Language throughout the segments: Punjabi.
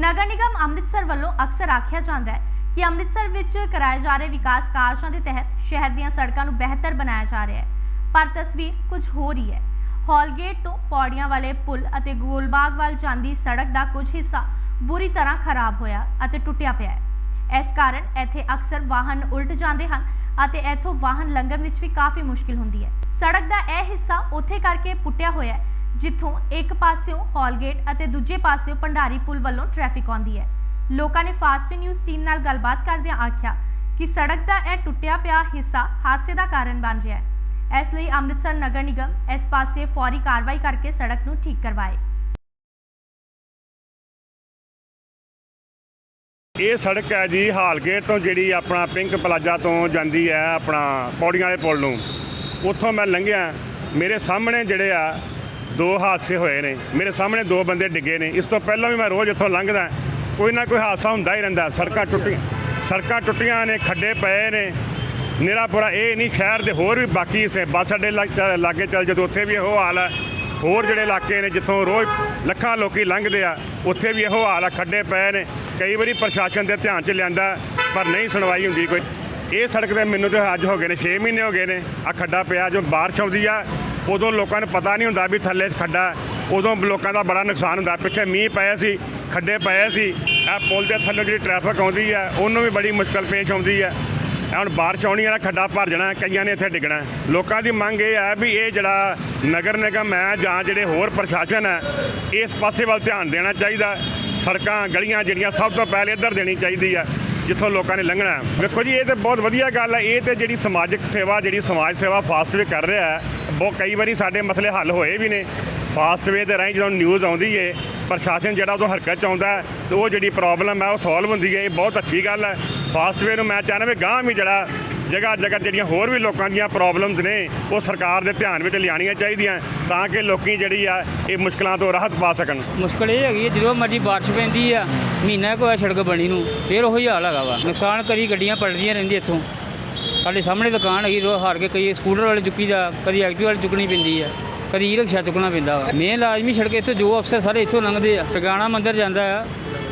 ਨਗਰ ਨਿਗਮ ਅੰਮ੍ਰਿਤਸਰ ਵੱਲੋਂ ਅਕਸਰ ਆਖਿਆ ਜਾਂਦਾ ਹੈ ਕਿ ਅੰਮ੍ਰਿਤਸਰ ਵਿੱਚ ਕਰਾਏ ਜਾ ਰਹੇ ਵਿਕਾਸ ਕਾਰਜਾਂ ਦੇ ਤਹਿਤ ਸ਼ਹਿਰ ਦੀਆਂ ਸੜਕਾਂ ਨੂੰ ਬਿਹਤਰ ਬਣਾਇਆ ਜਾ ਰਿਹਾ ਹੈ। ਪਰ ਤਸਵੀਰ ਕੁਝ ਹੋਰ ਹੀ ਹੈ। ਹਾਲਗੇਟ ਤੋਂ ਪੌੜੀਆਂ ਵਾਲੇ ਪੁਲ ਅਤੇ ਗੋਲਬਾਗ ਵੱਲ ਜਾਂਦੀ ਸੜਕ ਦਾ ਕੁਝ ਹਿੱਸਾ ਬੁਰੀ ਤਰ੍ਹਾਂ ਖਰਾਬ ਹੋਇਆ ਅਤੇ ਟੁੱਟਿਆ ਪਿਆ ਹੈ। ਇਸ ਕਾਰਨ ਇੱਥੇ ਅਕਸਰ ਵਾਹਨ ਉਲਟ ਜਾਂਦੇ ਹਨ ਅਤੇ ਇੱਥੋਂ ਵਾਹਨ ਲੰਘਣ ਵਿੱਚ ਵੀ ਕਾਫੀ ਮੁਸ਼ਕਿਲ ਹੁੰਦੀ ਹੈ। ਸੜਕ ਦਾ ਇਹ ਹਿੱਸਾ ਉੱਥੇ ਕਰਕੇ ਪੁੱਟਿਆ ਹੋਇਆ ਹੈ ਜਿੱਥੋਂ ਇੱਕ ਪਾਸਿਓਂ ਹਾਲਗੇਟ ਅਤੇ ਦੂਜੇ ਪਾਸਿਓਂ ਭੰਡਾਰੀ ਪੁਲ ਵੱਲੋਂ ਟ੍ਰੈਫਿਕ ਆਉਂਦੀ ਹੈ। ਲੋਕਾਂ ਨੇ ਫਾਸਟ ਨਿਊਜ਼ ਟੀਮ ਨਾਲ ਗੱਲਬਾਤ ਕਰਦਿਆਂ ਆਖਿਆ ਕਿ ਸੜਕ ਦਾ ਇਹ ਟੁੱਟਿਆ ਪਿਆ ਹਿੱਸਾ ਹਾਦਸੇ ਦਾ ਕਾਰਨ ਬਣ ਰਿਹਾ ਹੈ। ਇਸ ਲਈ ਅੰਮ੍ਰਿਤਸਰ ਨਗਰ ਨਿਗਮ ਇਸ ਪਾਸੇ ਫੌਰੀ ਕਾਰਵਾਈ ਕਰਕੇ ਸੜਕ ਨੂੰ ਠੀਕ ਕਰਵਾਏ। ਇਹ ਸੜਕ ਹੈ ਜੀ ਹਾਲਗੇਟ ਤੋਂ ਜਿਹੜੀ ਆਪਣਾ ਪਿੰਕ ਪਲਾਜ਼ਾ ਤੋਂ ਜਾਂਦੀ ਹੈ ਆਪਣਾ ਪੌੜੀਆਂ ਵਾਲੇ ਪੁਲ ਨੂੰ। ਉੱਥੋਂ ਮੈਂ ਲੰਘਿਆ। ਮੇਰੇ ਸਾਹਮਣੇ ਜਿਹੜੇ ਆ ਦੋ ਹਾਦਸੇ ਹੋਏ ਨੇ। ਮੇਰੇ ਸਾਹਮਣੇ ਦੋ ਬੰਦੇ ਡਿੱਗੇ ਨੇ। ਇਸ ਤੋਂ ਪਹਿਲਾਂ ਵੀ ਮੈਂ ਰੋਜ਼ ਇੱਥੋਂ ਲੰਘਦਾ। ਕੋਈ ਨਾ ਕੋਈ ਹਾਦਸਾ ਹੁੰਦਾ ਹੀ ਰਹਿੰਦਾ। ਸੜਕਾਂ ਟੁੱਟੀਆਂ ਸੜਕਾਂ ਟੁੱਟੀਆਂ ਨੇ, ਖੱਡੇ ਪਏ ਨੇ। ਨਿਰਾਪੁਰਾ ਇਹ ਨਹੀਂ, ਸ਼ਹਿਰ ਦੇ ਹੋਰ ਵੀ ਬਾਕੀ ਹਿੱਸੇ। ਬੱਸ ਅੱਡੇ ਲੱਗ- ਚ- ਲਾਗੇ ਚੱਲ ਜਦੋਂ ਉੱਥੇ ਵੀ ਇਹੋ ਹਾਲ ਹੈ ਹੋਰ ਜਿਹੜੇ ਇਲਾਕੇ ਨੇ, ਜਿੱਥੋਂ ਰੋਜ਼ ਲੱਖਾਂ ਲੋਕੀ ਲੰਘਦੇ ਆ, ਉੱਥੇ ਵੀ ਇਹੋ ਹਾਲ ਆ। ਖੱਡੇ ਪਏ ਨੇ। ਕਈ ਵਾਰੀ ਪ੍ਰਸ਼ਾਸਨ ਦੇ ਧਿਆਨ 'ਚ ਲਿਆਂਦਾ, ਪਰ ਨਹੀਂ ਸੁਣਵਾਈ ਹੁੰਦੀ ਕੋਈ। ਇਹ ਸੜਕ ਤੇ ਮੈਨੂੰ ਤੇ ਅੱਜ ਹੋ ਗਏ ਨੇ 6 ਮਹੀਨੇ ਹੋ ਗਏ ਨੇ। ਆ ਖੱਡਾ ਪਿਆ, ਜੋ ਬਾਰਿਸ਼ ਆਉਂਦੀ ਆ ਉਦੋਂ ਲੋਕਾਂ ਨੂੰ ਪਤਾ ਨਹੀਂ ਹੁੰਦਾ ਵੀ ਥੱਲੇ ਖੱਡਾ ਉਦੋਂ ਲੋਕਾਂ ਦਾ ਬੜਾ ਨੁਕਸਾਨ ਹੁੰਦਾ। ਪਿੱਛੇ ਮੀਂਹ ਪਏ ਸੀ, ਖੱਡੇ ਪਏ ਸੀ। ਇਹ ਪੁਲ ਦੇ ਥੱਲੇ ਜਿਹੜੀ ਟ੍ਰੈਫਿਕ ਆਉਂਦੀ ਹੈ, ਉਹਨੂੰ ਵੀ ਬੜੀ ਮੁਸ਼ਕਲ ਪੇਸ਼ ਆਉਂਦੀ ਹੈ। ਇਹ ਹੁਣ ਬਾਰਿਸ਼ ਆਉਣੀ ਆ ਨਾ, ਖੱਡਾ ਭਰ ਜਾਣਾ ਕਈਆਂ ਨੇ ਇੱਥੇ ਡਿੱਗਣਾ ਲੋਕਾਂ ਦੀ ਮੰਗ ਇਹ ਹੈ ਵੀ ਇਹ ਜਿਹੜਾ ਨਗਰ ਨਿਗਮ ਹੈ ਜਾਂ ਜਿਹੜੇ ਹੋਰ ਪ੍ਰਸ਼ਾਸਨ ਹੈ, ਇਸ ਪਾਸੇ ਵੱਲ ਧਿਆਨ ਦੇਣਾ ਚਾਹੀਦਾ ਸੜਕਾਂ, ਗਲੀਆਂ ਜਿਹੜੀਆਂ ਸਭ ਤੋਂ ਪਹਿਲੇ ਇੱਧਰ ਦੇਣੀ ਚਾਹੀਦੀ ਹੈ। ਜਿੱਥੋਂ ਲੋਕਾਂ ਨੇ ਲੰਘਣਾ ਵੇਖੋ ਜੀ, ਇਹ ਤੇ ਬਹੁਤ ਵਧੀਆ ਗੱਲ ਹੈ। ਇਹ ਤੇ ਜਿਹੜੀ ਸਮਾਜਿਕ ਸੇਵਾ, ਜਿਹੜੀ ਸਮਾਜ ਸੇਵਾ ਫਾਸਟਵੇ ਕਰ ਰਿਹਾ ਹੈ, ਬਹੁਤ ਕਈ ਵਾਰੀ ਸਾਡੇ ਮਸਲੇ ਹੱਲ ਹੋਏ ਵੀ ਨੇ। ਫਾਸਟਵੇ ਦੇ ਰਾਹੀਂ ਜਦੋਂ ਨਿਊਜ਼ ਆਉਂਦੀ ਏ, ਪ੍ਰਸ਼ਾਸਨ ਜਿਹੜਾ ਉਦੋਂ ਹਰਕਤ 'ਚ ਆਉਂਦਾ ਹੈ, ਤੇ ਉਹ ਜਿਹੜੀ ਪ੍ਰੋਬਲਮ ਹੈ, ਉਹ ਸੋਲਵ ਹੁੰਦੀ ਹੈ ਇਹ ਬਹੁਤ ਅੱਛੀ ਗੱਲ ਹੈ। ਫਾਸਟਵੇ ਨੂੰ ਮੈਂ ਚਾਹੁੰਦਾ ਵੀ ਗਾਂਹ ਵੀ ਜਿਹੜਾ ਜਗ੍ਹਾ ਜਗ੍ਹਾ ਜਿਹੜੀਆਂ ਹੋਰ ਵੀ ਲੋਕਾਂ ਦੀਆਂ ਪ੍ਰੋਬਲਮਸ ਨੇ, ਉਹ ਸਰਕਾਰ ਦੇ ਧਿਆਨ ਵਿੱਚ ਲਿਆਉਣੀਆਂ ਚਾਹੀਦੀਆਂ ਤਾਂ ਕਿ ਲੋਕੀ ਜਿਹੜੀ ਆ, ਇਹ ਮੁਸ਼ਕਲਾਂ ਤੋਂ ਰਾਹਤ ਪਾ ਸਕਣ। ਮੁਸ਼ਕਲ ਇਹ ਹੈਗੀ ਹੈ, ਜਦੋਂ ਮਰਜ਼ੀ ਬਾਰਿਸ਼ ਪੈਂਦੀ ਆ, ਮਹੀਨਾ ਕੁ ਹੋਇਆ ਸੜਕ ਬਣੀ ਨੂੰ, ਫਿਰ ਉਹੀ ਹਾਲ ਹੈਗਾ ਵਾ। ਨੁਕਸਾਨ ਕਰੀ ਗੱਡੀਆਂ ਪਲਟਦੀਆਂ ਰਹਿੰਦੀਆਂ ਇੱਥੋਂ। ਸਾਡੇ ਸਾਹਮਣੇ ਦੁਕਾਨ ਹੈਗੀ ਰੋ ਹਾਰ ਕੇ ਕਈ ਸਕੂਟਰ ਵਾਲੇ ਚੁੱਕੀ ਜਾ, ਕਦੀ ਐਕਟਿਵ ਵਾਲੇ ਚੁੱਕਣੀ ਪੈਂਦੀ ਆ, ਕਦੀ ਈ ਰਿਕਸ਼ਾ ਚੁੱਕਣਾ ਪੈਂਦਾ ਵਾ। ਮੇਨ ਲਾਜ਼ਮੀ ਸੜਕ ਇੱਥੋਂ ਜੋ ਅਫਸਰ ਸਾਰੇ ਇੱਥੋਂ ਲੰਘਦੇ ਆ। ਟਿਕਾਣਾ ਮੰਦਰ ਜਾਂਦਾ ਆ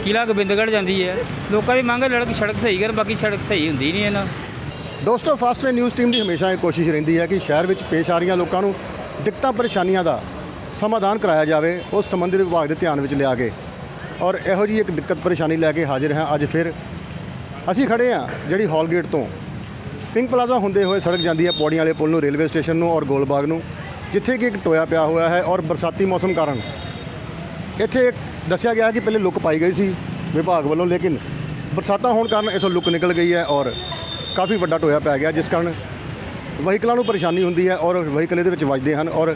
ਕਿਲਾ ਗੋਬਿੰਦਗੜ੍ਹ ਜਾਂਦੀ ਹੈ ਲੋਕਾਂ ਦੀ ਮੰਗ ਹੈ, ਲੜਕ ਸੜਕ ਸਹੀ ਕਰ ਬਾਕੀ ਸੜਕ ਸਹੀ ਹੁੰਦੀ ਨਹੀਂ ਇਹਨਾਂ। ਦੋਸਤੋ ਫਾਸਟਵੇ ਨਿਊਜ਼ ਟੀਮ ਦੀ ਹਮੇਸ਼ਾ ਇਹ ਕੋਸ਼ਿਸ਼ ਰਹਿੰਦੀ ਹੈ ਕਿ ਸ਼ਹਿਰ ਵਿੱਚ ਪੇਸ਼ ਆ ਰਹੀਆਂ ਲੋਕਾਂ ਨੂੰ ਦਿੱਕਤਾਂ, ਪਰੇਸ਼ਾਨੀਆਂ ਦਾ ਸਮਾਧਾਨ ਕਰਾਇਆ ਜਾਵੇ, ਉਸ ਸੰਬੰਧਿਤ ਵਿਭਾਗ ਦੇ ਧਿਆਨ ਵਿੱਚ ਲਿਆ ਕੇ। ਔਰ ਇਹੋ ਜੀ ਇੱਕ ਦਿੱਕਤ ਪਰੇਸ਼ਾਨੀ ਲੈ ਕੇ ਹਾਜ਼ਰ ਹਾਂ। ਅੱਜ ਫਿਰ ਅਸੀਂ ਖੜੇ ਹਾਂ ਜਿਹੜੀ ਹਾਲ ਗੇਟ ਤੋਂ। ਪਿੰਕ ਪਲਾਜ਼ਾ ਹੁੰਦੇ ਹੋਏ ਸੜਕ ਜਾਂਦੀ ਹੈ ਪੌੜੀਆਂ ਵਾਲੇ ਪੁਲ ਨੂੰ, ਰੇਲਵੇ ਸਟੇਸ਼ਨ ਨੂੰ ਔਰ ਗੋਲਬਾਗ ਨੂੰ, ਜਿੱਥੇ ਕਿ ਇੱਕ ਟੋਇਆ ਪਿਆ ਹੋਇਆ ਹੈ ਔਰ ਬਰਸਾਤੀ ਮੌਸਮ ਕਾਰਨ। ਇੱਥੇ ਦੱਸਿਆ ਗਿਆ ਕਿ ਪਹਿਲੇ ਲੁੱਕ ਪਾਈ ਗਈ ਸੀ ਵਿਭਾਗ ਵੱਲੋਂ, ਲੇਕਿਨ ਬਰਸਾਤਾਂ ਹੋਣ ਕਾਰਨ ਇਥੋਂ ਲੁੱਕ ਨਿਕਲ ਗਈ ਹੈ ਔਰ ਕਾਫੀ ਵੱਡਾ ਟੋਇਆ ਪੈ ਗਿਆ, ਜਿਸ ਕਾਰਨ ਵਹੀਕਲਾਂ ਨੂੰ ਪਰੇਸ਼ਾਨੀ ਹੁੰਦੀ ਹੈ ਔਰ ਵਹੀਕਲ ਇਹਦੇ ਵਿੱਚ ਵੱਜਦੇ ਹਨ ਔਰ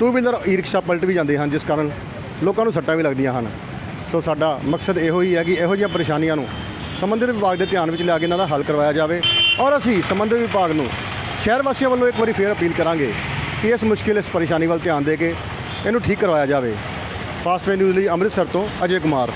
ਟੂ ਵੀਲਰ ਈ ਰਿਕਸ਼ਾ ਪਲਟ ਵੀ ਜਾਂਦੇ ਹਨ, ਜਿਸ ਕਾਰਨ ਲੋਕਾਂ ਨੂੰ ਸੱਟਾਂ ਵੀ ਲੱਗਦੀਆਂ ਹਨ। ਸੋ ਸਾਡਾ ਮਕਸਦ ਇਹੋ ਹੀ ਹੈ ਕਿ ਇਹੋ ਜਿਹੀਆਂ ਪਰੇਸ਼ਾਨੀਆਂ ਨੂੰ ਸੰਬੰਧਿਤ ਵਿਭਾਗ ਦੇ ਧਿਆਨ ਵਿੱਚ ਲਿਆ ਕੇ ਇਹਨਾਂ ਦਾ ਹੱਲ ਕਰਵਾਇਆ ਜਾਵੇ ਔਰ ਅਸੀਂ ਸੰਬੰਧਿਤ ਵਿਭਾਗ ਨੂੰ ਸ਼ਹਿਰ ਵਾਸੀਆਂ ਵੱਲੋਂ ਇੱਕ ਵਾਰੀ ਫੇਰ ਅਪੀਲ ਕਰਾਂਗੇ ਕਿ ਇਸ ਮੁਸ਼ਕਿਲ, ਇਸ ਪਰੇਸ਼ਾਨੀ ਵੱਲ ਧਿਆਨ ਦੇ ਕੇ ਇਹਨੂੰ ਠੀਕ ਕਰਵਾਇਆ ਜਾਵੇ। ਫਾਸਟ ਫਾਸਟਵੇ ਨਿਊਜ਼ ਲਈ ਅੰਮ੍ਰਿਤਸਰ ਤੋਂ ਅਜੇ ਕੁਮਾਰ।